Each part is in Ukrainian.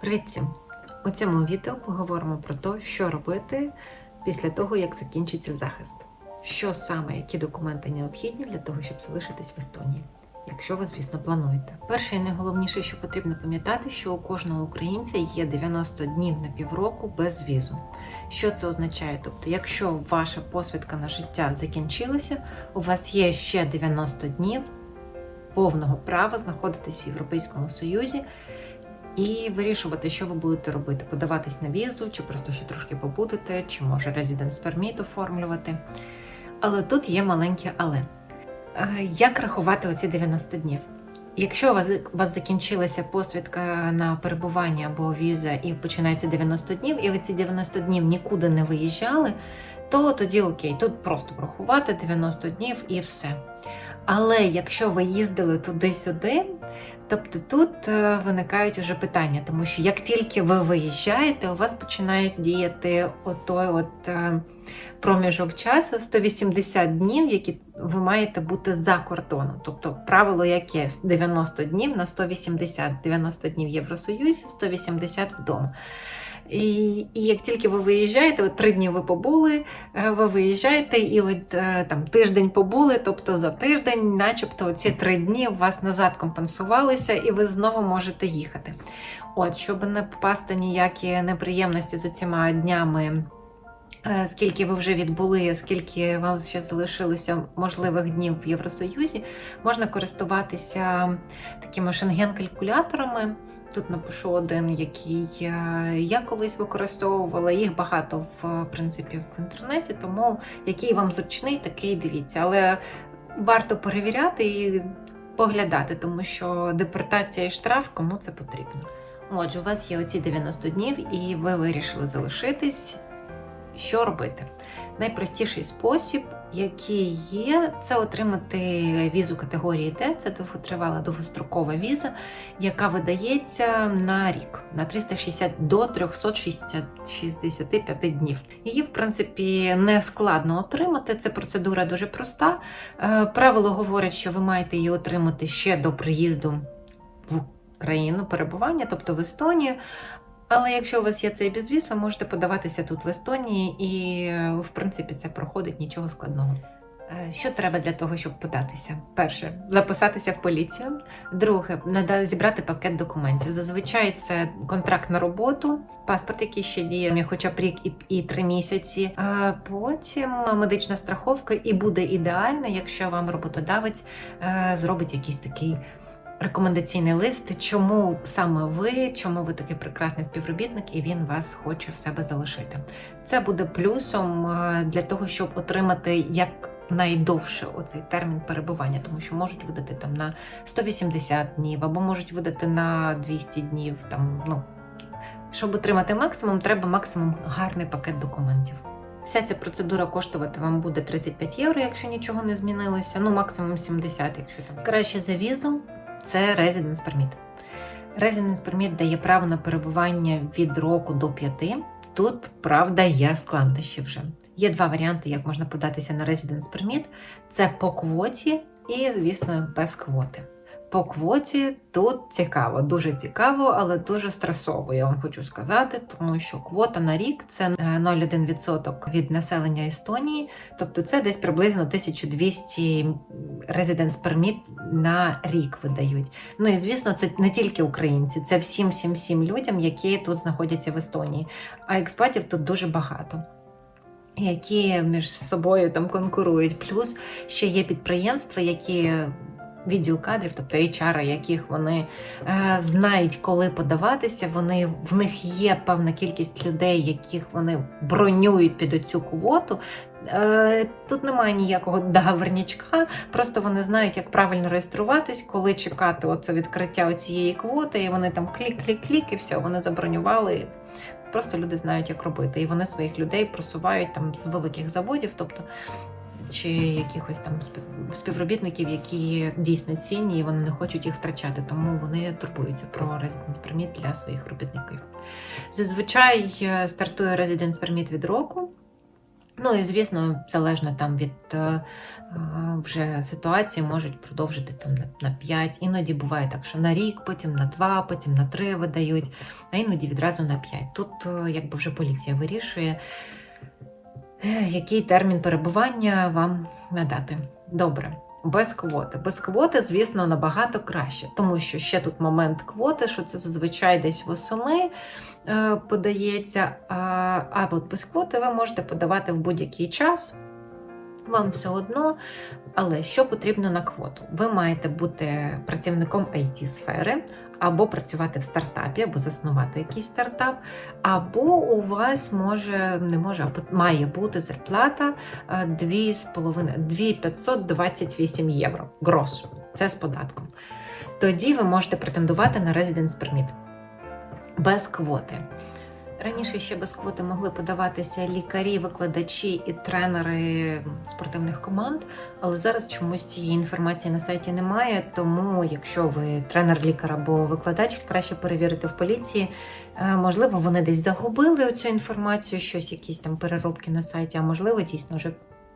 Привіт всім! У цьому відео поговоримо про те, що робити після того, як закінчиться захист. Що саме, які документи необхідні для того, щоб залишитись в Естонії, якщо ви, звісно, плануєте. Перше і найголовніше, що потрібно пам'ятати, що у кожного українця є 90 днів на півроку без візу. Що це означає? Тобто, якщо ваша посвідка на життя закінчилася, у вас є ще 90 днів повного права знаходитись в Європейському Союзі і вирішувати, що ви будете робити: подаватись на візу, чи просто ще трошки побудете, чи може Residence Permit оформлювати. Але тут є маленьке але. Е, Як рахувати оці 90 днів? Якщо у вас, у вас закінчилася посвідка на перебування або віза і починається 90 днів, і ви ці 90 днів нікуди не виїжджали, то тоді окей, тут просто порахувати 90 днів і все. Але якщо ви їздили туди-сюди, тобто тут е, виникають вже питання, тому що як тільки ви виїжджаєте, у вас починають діяти отой от е, проміжок часу 180 днів, які ви маєте бути за кордоном. Тобто правило яке 90 днів на 180, 90 днів в Євросоюзі, 180 вдома. І, і як тільки ви виїжджаєте, от три дні ви побули, е, ви виїжджаєте, і от е, там тиждень побули, тобто за тиждень, начебто, ці три дні у вас назад компенсувалися, і ви знову можете їхати. От, щоб не попасти ніякі неприємності з оціма днями. е, Скільки ви вже відбули, скільки вам ще залишилося можливих днів в Євросоюзі, можна користуватися такими шенген-калькуляторами. Тут напишу один, який е, я колись використовувала. Їх багато в принципі в інтернеті, тому який вам зручний, такий дивіться. Але варто перевіряти і поглядати, тому що депортація і штраф кому це потрібно. Отже, у вас є оці 90 днів, і ви вирішили залишитись. Що робити? Найпростіший спосіб, який є, це отримати візу категорії Д, це довготривала довгострокова віза, яка видається на рік на 360 до 365 днів. Її, в принципі, не складно отримати. Це процедура дуже проста. Е, Правило говорить, що ви маєте її отримати ще до приїзду в країну перебування, тобто в Естонію. Але якщо у вас є цей безвіз, ви можете подаватися тут в Естонії, і е, в принципі це проходить нічого складного. Е, Що треба для того, щоб податися? Перше, записатися в поліцію. Друге, зібрати пакет документів. Зазвичай це контракт на роботу, паспорт, який ще діє хоча б рік і, і три місяці. А потім медична страховка, і буде ідеально, якщо вам роботодавець е, зробить якийсь такий рекомендаційний лист, чому саме ви, чому ви такий прекрасний співробітник, і він вас хоче в себе залишити. Це буде плюсом е, для того, щоб отримати як найдовше оцей термін перебування, тому що можуть видати там на 180 днів або можуть видати на 200 днів. Там ну щоб отримати максимум, треба максимум гарний пакет документів. Вся ця процедура коштувати вам буде 35 євро, якщо нічого не змінилося. Ну максимум 70, якщо там краще за візу це Residence Permit. Residence Permit дає право на перебування від року до п'яти. Тут, правда, є складнощі вже. Є два варіанти, як можна податися на Residence Permit. Це по квоті і, звісно, без квоти. По квоті тут цікаво, дуже цікаво, але дуже стресово, я вам хочу сказати, тому що квота на рік це е, 0,1% від населення Естонії, тобто це десь приблизно 1200 Residence Permit на рік видають. Ну і звісно, це не тільки українці, це всім всім всім людям, які тут знаходяться в Естонії. А експатів тут дуже багато. Які між собою там конкурують. Плюс ще є підприємства, які відділ кадрів, тобто HR, яких вони е, знають, коли подаватися. Вони в них є певна кількість людей, яких вони бронюють під оцю квоту. Е, Тут немає ніякого договорнячка, просто вони знають, як правильно реєструватись, коли чекати оце відкриття цієї квоти, і вони там клік-клік-клік, і все, вони забронювали. Просто люди знають, як робити, і вони своїх людей просувають там з великих заводів, тобто чи якихось там спів- співробітників, які дійсно цінні, і вони не хочуть їх втрачати, тому вони турбуються про Residence Permit для своїх робітників. Зазвичай е, стартує Residence Permit від року. Ну і звісно, залежно там від е, е, вже ситуації можуть продовжити там на, на 5. Іноді буває так, що на рік, потім на 2, потім на 3 видають, а іноді відразу на 5. Тут е, якби вже поліція вирішує, який термін перебування вам надати. Добре. Без квоти. Без квоти, звісно, набагато краще, тому що ще тут момент квоти, що це зазвичай десь восени е, подається. А, от без квоти ви можете подавати в будь-який час. Вам все одно, але що потрібно на квоту? Ви маєте бути працівником it сфери або працювати в стартапі, або заснувати якийсь стартап, або у вас може не може, а має бути зарплата е, 2,5 2528 євро. Грос. Це з податком. Тоді ви можете претендувати на Residence Permit без квоти. Раніше ще без квоти могли подаватися лікарі, викладачі і тренери спортивних команд, але зараз чомусь цієї інформації на сайті немає. Тому, якщо ви тренер, лікар або викладач, краще перевірити в поліції. Е, Можливо, вони десь загубили цю інформацію, щось, якісь там переробки на сайті, а можливо, дійсно вже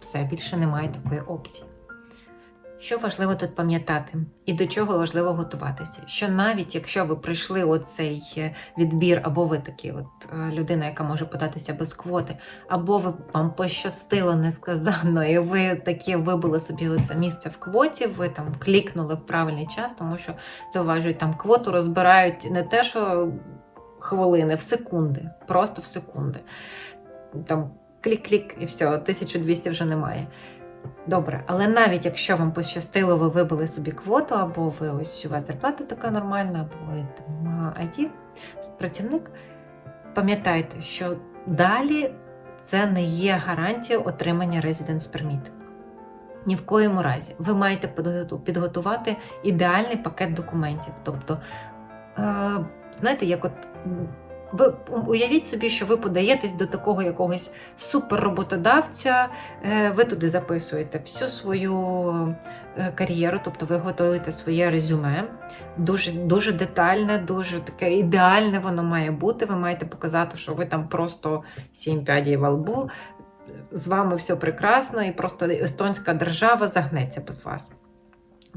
все більше немає такої опції. Що важливо тут пам'ятати і до чого важливо готуватися? Що навіть якщо ви пройшли оцей е, відбір, або ви такі, от е, людина, яка може податися без квоти, або ви вам пощастило несказанно, і ви такі вибили собі оце місце в квоті, ви там клікнули в правильний час, тому що зауважують, там квоту розбирають не те, що хвилини, в секунди, просто в секунди. Там клік-клік і все, 1200 вже немає. Добре, але навіть якщо вам пощастило, ви вибили собі квоту, або ви ось у вас зарплата така нормальна, або ви там IT працівник, пам'ятайте, що далі це не є гарантія отримання Residence Permit. Ні в коєму разі. Ви маєте підготувати ідеальний пакет документів. Тобто, е, знаєте, як от ви уявіть собі, що ви подаєтесь до такого якогось суперроботодавця, е, ви туди записуєте всю свою е, кар'єру, тобто ви готуєте своє резюме. Дуже, дуже детальне, дуже таке ідеальне воно має бути. Ви маєте показати, що ви там просто сім п'ядій во лбу, з вами все прекрасно, і просто естонська держава загнеться без вас.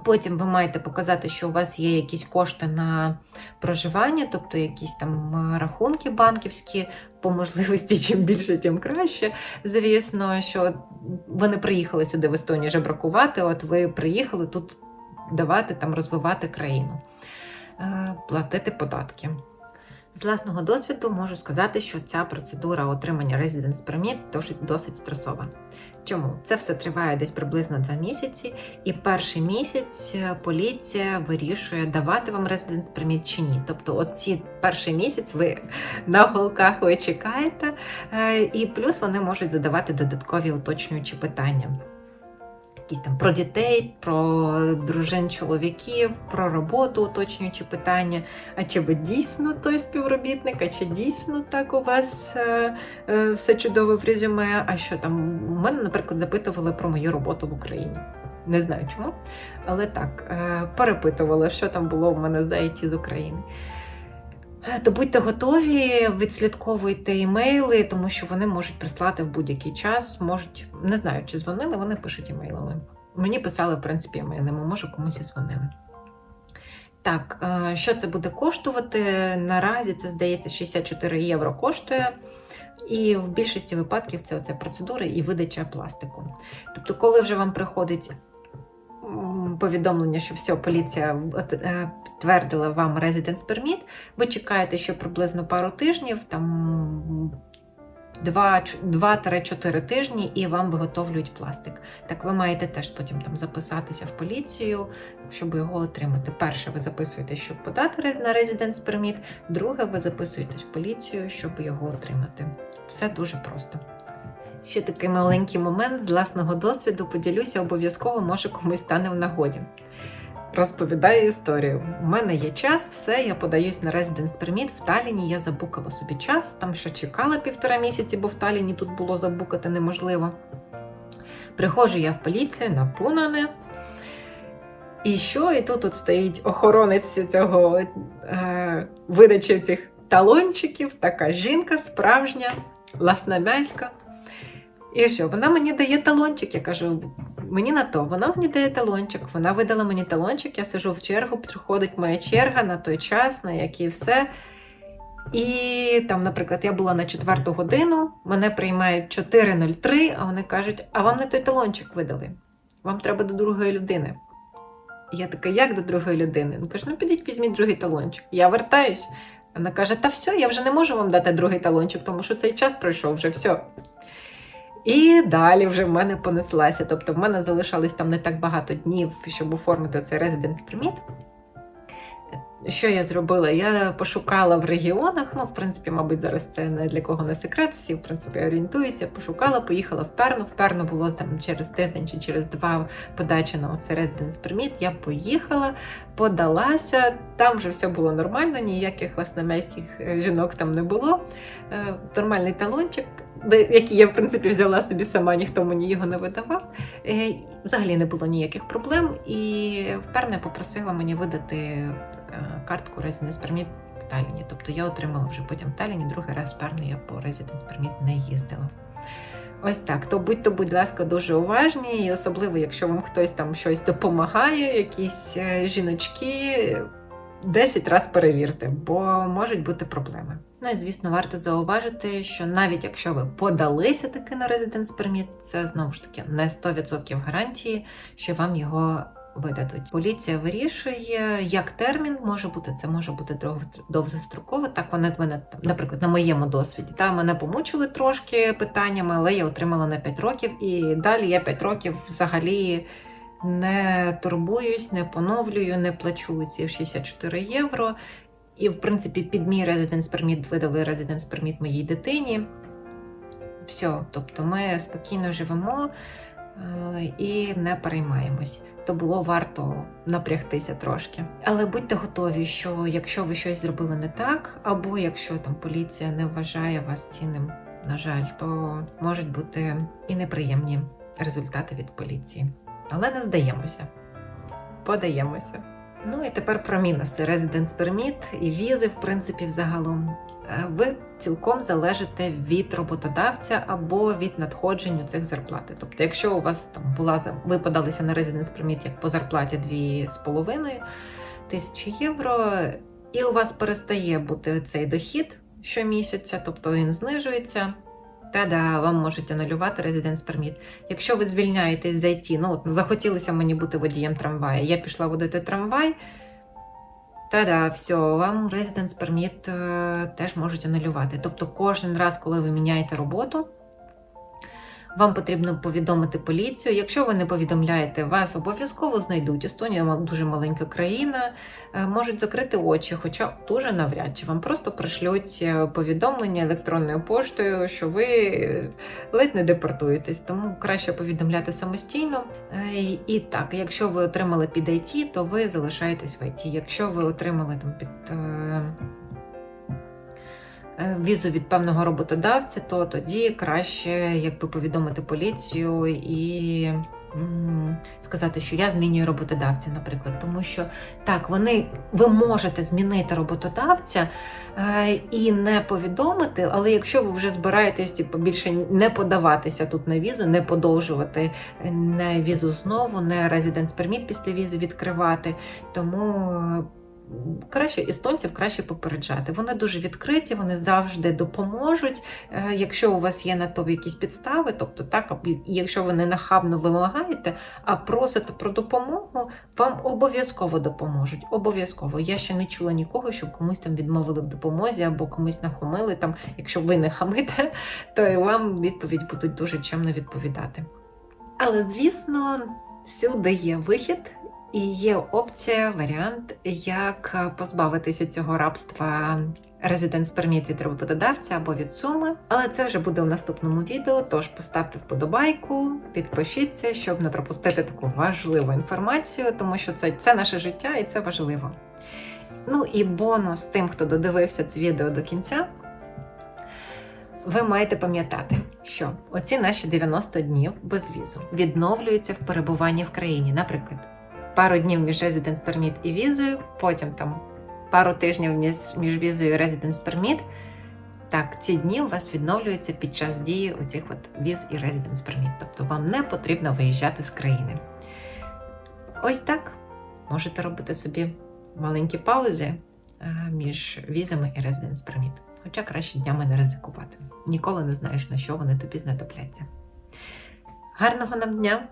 Потім ви маєте показати, що у вас є якісь кошти на проживання, тобто якісь там рахунки банківські, по можливості, чим більше, тим краще. Звісно, що ви не приїхали сюди в Естонію жебракувати, от ви приїхали тут давати там розвивати країну, Е, платити податки. З власного досвіду можу сказати, що ця процедура отримання Residence Permit досить стресова. Чому? Це все триває десь приблизно два місяці, і перший місяць е, поліція вирішує, давати вам резиденс приміт чи ні. Тобто, оці перший місяць ви на голках ви чекаєте, е, і плюс вони можуть задавати додаткові уточнюючі питання. Якісь там про дітей, про дружин чоловіків, про роботу, уточнюючі питання. А чи ви дійсно той співробітник, а чи дійсно так у вас е, е, все чудово в резюме? А що там? У мене, наприклад, запитували про мою роботу в Україні. Не знаю чому, але так, е, перепитували, що там було в мене за IT з України. Е, То будьте готові, відслідковуйте імейли, тому що вони можуть прислати в будь-який час. Можуть, не знаю, чи дзвонили, вони пишуть імейлами. Мені писали, в принципі, імейлами, може комусь і дзвонили. Так, е, що це буде коштувати? Наразі це здається 64 євро коштує. І в більшості випадків це оце процедура і видача пластику. Тобто, коли вже вам приходить повідомлення, що все, поліція е, підтвердила вам Residence Permit, ви чекаєте ще приблизно пару тижнів, там 2-4 тижні, і вам виготовлюють пластик. Так ви маєте теж потім там записатися в поліцію, щоб його отримати. Перше, ви записуєтесь, щоб подати на Residence Permit, друге, ви записуєтесь в поліцію, щоб його отримати. Все дуже просто. Ще такий маленький момент з власного досвіду поділюся обов'язково, може комусь стане в нагоді. Розповідаю історію. У мене є час, все, я подаюсь на Residence Permit. В Таліні я забукала собі час, там ще чекала півтора місяці, бо в Таліні тут було забукати неможливо. Приходжу я в поліцію напунане. І що? І тут, тут стоїть охоронець цього е, видачі цих талончиків, така жінка справжня, ласномяська. І що, вона мені дає талончик. Я кажу, мені на то. Вона мені дає талончик. Вона видала мені талончик, я сижу в чергу, приходить моя черга на той час, на який все. І там, наприклад, я була на четверту годину, мене приймають 4.03, а вони кажуть, а вам не той талончик видали. Вам треба до другої людини. Я така, як до другої людини? Він каже, ну підіть, візьміть другий талончик. Я вертаюсь. Вона каже: Та все, я вже не можу вам дати другий талончик, тому що цей час пройшов вже все. І далі вже в мене понеслася. Тобто в мене залишалось там не так багато днів, щоб оформити цей Residence Permit. Що я зробила? Я пошукала в регіонах. Ну, в принципі, мабуть, зараз це не для кого не секрет. Всі, в принципі, орієнтуються. Пошукала, поїхала в Перну. В Перну було там через тиждень чи через два подача на оце Residence Permit. Я поїхала, подалася. Там вже все було нормально, ніяких ласномейських е, жінок там не було. Е, Нормальний талончик, який я, в принципі, взяла собі сама, ніхто мені його не видавав. Е, Взагалі не було ніяких проблем. І вперне попросила мені видати е, картку Residence Permit в Талліні. Тобто я отримала вже потім в Талліні, другий раз вперне я по Residence Permit не їздила. Ось так. То будьте, будь ласка, дуже уважні, і особливо, якщо вам хтось там щось допомагає, якісь е, жіночки. 10 разів перевірте, бо можуть бути проблеми. Ну і звісно, варто зауважити, що навіть якщо ви подалися таки на Residence Permit, це знову ж таки не 100% гарантії, що вам його видадуть. Поліція вирішує, як термін може бути. Це може бути дов- довгостроково. Так вони мене, наприклад, на моєму досвіді. Та мене помучили трошки питаннями, але я отримала на 5 років, і далі я 5 років взагалі не турбуюсь, не поновлюю, не плачу ці 64 євро. І, в принципі, під мій Residence Permit видали Residence Permit моїй дитині. Все, тобто ми спокійно живемо е, і не переймаємось. То було варто напрягтися трошки. Але будьте готові, що якщо ви щось зробили не так, або якщо там поліція не вважає вас цінним, на жаль, то можуть бути і неприємні результати від поліції. Але не здаємося. Подаємося. Ну і тепер про мінуси. Residence Permit і візи, в принципі, взагалом. Е, Ви цілком залежите від роботодавця або від надходжень у цих зарплати. Тобто, якщо у вас там була ви подалися на Residence Permit як по зарплаті 2,5 тисячі євро, і у вас перестає бути цей дохід щомісяця, тобто він знижується. Та-да, вам можуть анулювати резиденс перміт. Якщо ви звільняєтесь з IT, ну от захотілося мені бути водієм трамвая, я пішла водити трамвай. Та-да, все, вам резиденс е, теж можуть анулювати. Тобто кожен раз, коли ви міняєте роботу, вам потрібно повідомити поліцію. Якщо ви не повідомляєте, вас обов'язково знайдуть. Естонія дуже маленька країна, е, можуть закрити очі, хоча дуже навряд чи вам просто пришлють е, повідомлення електронною поштою, що ви е, ледь не депортуєтесь, тому краще повідомляти самостійно. І, так, якщо ви отримали під IT, то ви залишаєтесь в IT. Якщо ви отримали там під візу від певного роботодавця, то тоді краще якби повідомити поліцію і. Сказати, що я змінюю роботодавця, наприклад, тому що так, вони ви можете змінити роботодавця е, і не повідомити, але якщо ви вже збираєтесь типу, більше не подаватися тут на візу, не подовжувати не візу знову, не Residence Permit після візи відкривати. Тому е, краще естонців краще попереджати. Вони дуже відкриті, вони завжди допоможуть. Е, Якщо у вас є на то якісь підстави, тобто так, якщо ви не нахабно вимагаєте, а просите про допомогу, вам обов'язково допоможуть. Обов'язково. Я ще не чула нікого, щоб комусь там відмовили в допомозі або комусь нахомили. Там, якщо ви не хамите, то і вам відповідь будуть дуже чемно відповідати. Але звісно, всюди є вихід. І є опція, варіант, як позбавитися цього рабства Residence Permit від роботодавця або від суми. Але це вже буде у наступному відео. Тож поставте вподобайку, підпишіться, щоб не пропустити таку важливу інформацію, тому що це, це наше життя і це важливо. Ну і бонус тим, хто додивився це відео до кінця. Ви маєте пам'ятати, що оці наші 90 днів без візу відновлюються в перебуванні в країні. Наприклад, пару днів між Residence Permit і візою, потім там пару тижнів між, візою і Residence Permit. Так, ці дні у вас відновлюються під час дії оцих от віз і Residence Permit, тобто вам не потрібно виїжджати з країни. Ось так можете робити собі маленькі паузи між візами і Residence Permit. Хоча краще днями не ризикувати. Ніколи не знаєш, на що вони тобі знадобляться. Гарного нам дня!